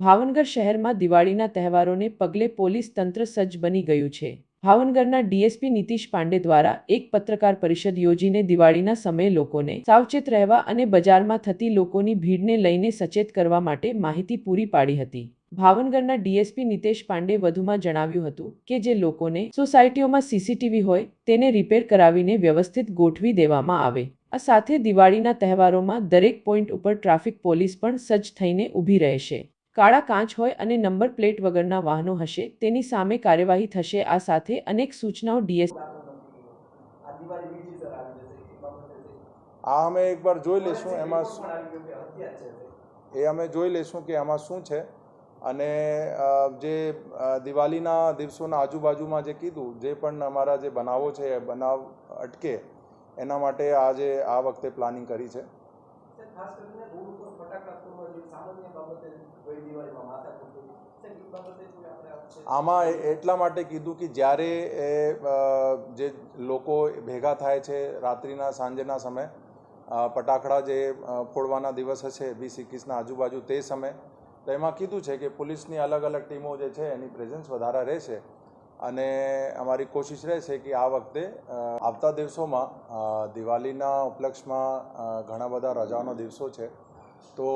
ભાવનગર શહેરમાં દિવાળીના તહેવારોને પગલે પોલીસ તંત્ર સજ્જ બની ગયું છે. ભાવનગરના ડીએસપી નીતિશ પાંડે દ્વારા એક પત્રકાર પરિષદ યોજીને દિવાળીના સમયે લોકોને સાવચેત રહેવા અને બજારમાં થતી લોકોની ભીડને લઈને સચેત કરવા માટે માહિતી પૂરી પાડી હતી. ભાવનગરના ડીએસપી નીતેશ પાંડે વધુમાં જણાવ્યું હતું કે જે લોકોને સોસાયટીઓમાં સીસીટીવી હોય તેને રિપેર કરાવીને વ્યવસ્થિત ગોઠવી દેવામાં આવે. આ સાથે દિવાળીના તહેવારોમાં દરેક પોઈન્ટ ઉપર ટ્રાફિક પોલીસ પણ સજ્જ થઈને ઊભી રહેશે. કાળા કાચ હોય અને નંબર પ્લેટ વગરના વાહનો હશે, તેની સામે કાર્યવાહી થશે. આ સાથે અનેક સૂચનાઓ ડીએસ આ અમે એકવાર જોઈ લઈશું એમાં એ અમે જોઈ લઈશું કે આમાં શું છે. અને જે દિવાળીના દિવસોના આજુબાજુમાં જે કીધું, જે પણ અમારા જે બનાવો છે બનાવ અટકે, એના માટે આજે આ વખતે પ્લાનિંગ કરી છે. ખાસ કરીને રોડ ઉપર ફટાકડા ફોડવા જે સામાન્ય બાબતે ગઈ દિવાળીમાં માતા વખતે આમાં એટલા માટે કીધું કે જ્યારે એ જે લોકો ભેગા થાય છે રાત્રિના, સાંજના સમય ફટાકડા જે ફોડવાના દિવસ હશે વીસ એકવીસના આજુબાજુ તે સમય, તો એમાં કીધું છે કે પોલીસની અલગ અલગ ટીમો જે છે એની પ્રેઝન્સ વધારે રહેશે. અને અમારી કોશિશ રહેશે કે આ વખતે આવતા દિવસોમાં દિવાળીના ઉપલક્ષમાં ઘણા બધા રજાઓના દિવસો છે. તો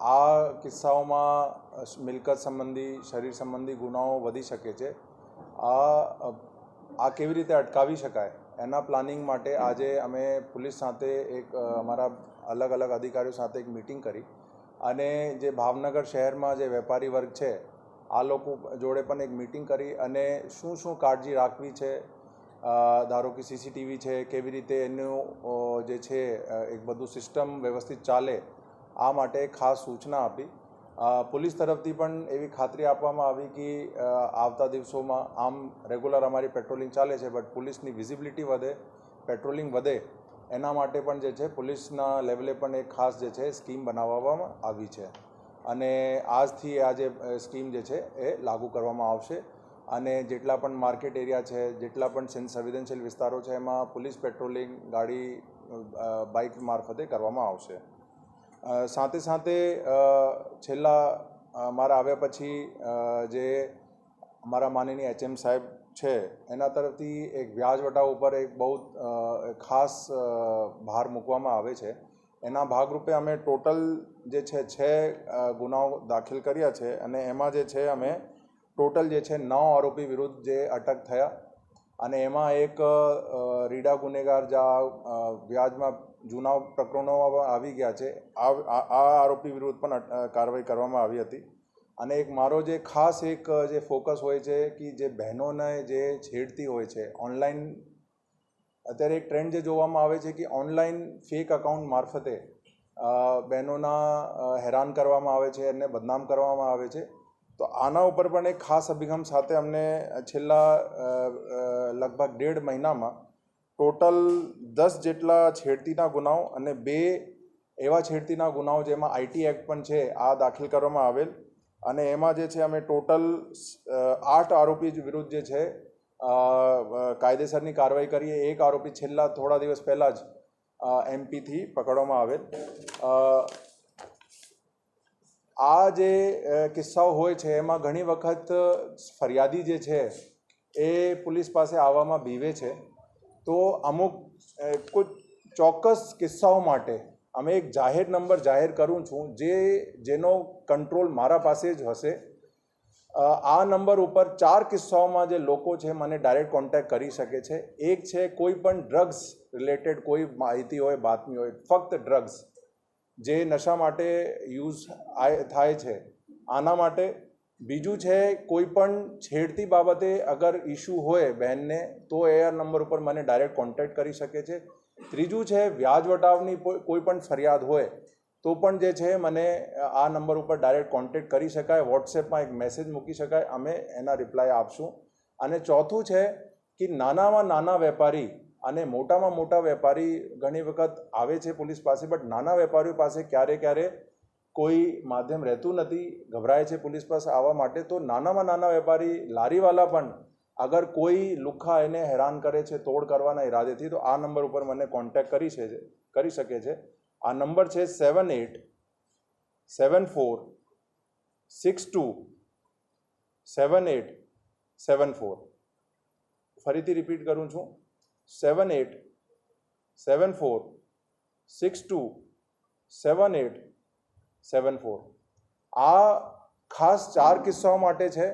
આ કિસ્સાઓમાં મિલકત સંબંધી, શરીર સંબંધી ગુનાઓ વધી શકે છે. આ આ કેવી રીતે અટકાવી શકાય? એના પ્લાનિંગ માટે આજે અમે પોલીસ સાથે એક અમારા અલગ અલગ અધિકારીઓ સાથે એક મિટિંગ કરી. અને જે ભાવનગર શહેરમાં જે વેપારી વર્ગ છે આ લોકો જોડે પણ એક મિટિંગ કરી અને શું શું કાળજી રાખવી છે? ધારો કે સીસીટીવી છે, કેવી રીતે એનું જે છે એક બધું સિસ્ટમ વ્યવસ્થિત ચાલે, આ માટે ખાસ સૂચના આપી. પોલીસ તરફથી પણ એવી ખાતરી આપવામાં આવી કે આવતા દિવસોમાં આમ રેગ્યુલર અમારી પેટ્રોલિંગ ચાલે છે બટ પોલીસની વિઝિબિલિટી વધે પેટ્રોલિંગ વધે, એના માટે પણ જે છે, પોલીસના લેવલે પણ એક ખાસ જે છે સ્કીમ બનાવવામાં આવી છે. અને આજથી આ જે સ્કીમ જે છે એ લાગુ કરવામાં આવશે. અને જેટલા પણ માર્કેટ એરિયા છે, જેટલા પણ સંવેદનશીલ વિસ્તારો છે, એમાં પોલીસ પેટ્રોલિંગ ગાડી બાઇક મારફતે કરવામાં આવશે. સાથે સાથે છેલ્લા મારા આવ્યા પછી જે અમારા માનનીય એચએમ સાહેબ છે, એના તરફથી એક વ્યાજ વટાવ ઉપર એક બહુ ખાસ ભાર મૂકવામાં આવે છે. એના ભાગરૂપે અમે ટોટલ જે છે છે ગુનાઓ દાખલ કર્યા છે અને એમાં જે છે અમે ટોટલ જે છે નવ આરોપી વિરુદ્ધ જે અટક થયા અને એમાં એક રીડા ગુનેગાર જ્યાં વ્યાજમાં જૂના પ્રકરણો આવી ગયા છે. આ આ આરોપી વિરુદ્ધ પણ કાર્યવાહી કરવામાં આવી હતી. અને એક મારો જે ખાસ એક જે ફોકસ હોય છે કે જે બહેનોને જે છેડતી હોય છે, ઓનલાઈન અત્યારે એક ટ્રેન્ડ જે જોવામાં આવે છે કે ઓનલાઈન ફેક અકાઉન્ટ મારફતે બહેનોના હેરાન કરવામાં આવે છે, એમને બદનામ કરવામાં આવે છે. તો આના ઉપર પણ એક ખાસ અભિગમ સાથે અમને છેલ્લા લગભગ ડેઢ મહિનામાં ટોટલ દસ જેટલા છેડતીના ગુનાઓ અને બે એવા છેડતીના ગુનાઓ જેમાં આઈટી એક્ટ પણ છે, આ દાખલ કરવામાં આવેલ. અને એમાં જે છે, અમે ટોટલ આઠ આરોપી વિરુદ્ધ જે છે કાયદેસરની કાર્યવાહી કરીએ. એક આરોપી છેલ્લા થોડા દિવસ પહેલાં જ એમપીથી પકડવામાં આવેલ. આ જે કિસ્સાઓ હોય છે, એમાં ઘણી વખત ફરિયાદી જે છે, એ પોલીસ પાસે આવવામાં બીવે છે. તો અમુક કોઈ ચોક્કસ કિસ્સાઓ માટે અમે એક જાહેર નંબર જાહેર કરું છું, જે, જેનો કંટ્રોલ મારા પાસે જ હશે. આ નંબર ઉપર ચાર કિસ્સાઓમાં જે લોકો છે મને ડાયરેક્ટ કોન્ટેક્ટ કરી શકે છે. એક છે કોઈ પણ ડ્રગ્સ રિલેટેડ કોઈ માહિતી હોય, બાતમી હોય, ફક્ત ડ્રગ્સ જે નશા માટે યુઝ થાય છે. આના માટે બીજું છે કોઈ પણ છેડતી બાબતે અગર ઇશ્યુ હોય બહેનને, તો એ નંબર ઉપર મને ડાયરેક્ટ કોન્ટેક્ટ કરી શકે છે. ત્રીજું છે વ્યાજ વટાવની કોઈ પણ ફરિયાદ હોય તો પણ જે છે, મને આ નંબર ઉપર ડાયરેક્ટ કોન્ટેક્ટ કરી શકાય વોટ્સએપમાં એક મેસેજ મૂકી શકાય, અમે એના રિપ્લાય આપશું. અને ચોથું છે કે નાનામાં નાના વેપારી અને મોટામાં મોટા વેપારી ઘણી વખત આવે છે પોલીસ પાસે બટ નાના વેપારીઓ પાસે ક્યારે ક્યારે કોઈ માધ્યમ રહેતું નથી, ગભરાય છે પોલીસ પાસે આવવા માટે. તો નાનામાં નાના વેપારી, લારીવાલા પણ અગર કોઈ લુખ્ખા એને હેરાન કરે છે, તોડ કરવાના ઈરાદેથી, તો આ નંબર ઉપર મને કોન્ટેક્ટ કરી છે, કરી શકે છે. આ નંબર છે seven eight seven four six two seven eight seven four ફરીથી રિપીટ કરું છું. Seven eight seven four six two seven eight seven four આ ખાસ ચાર કિસ્સાઓ માટે છે.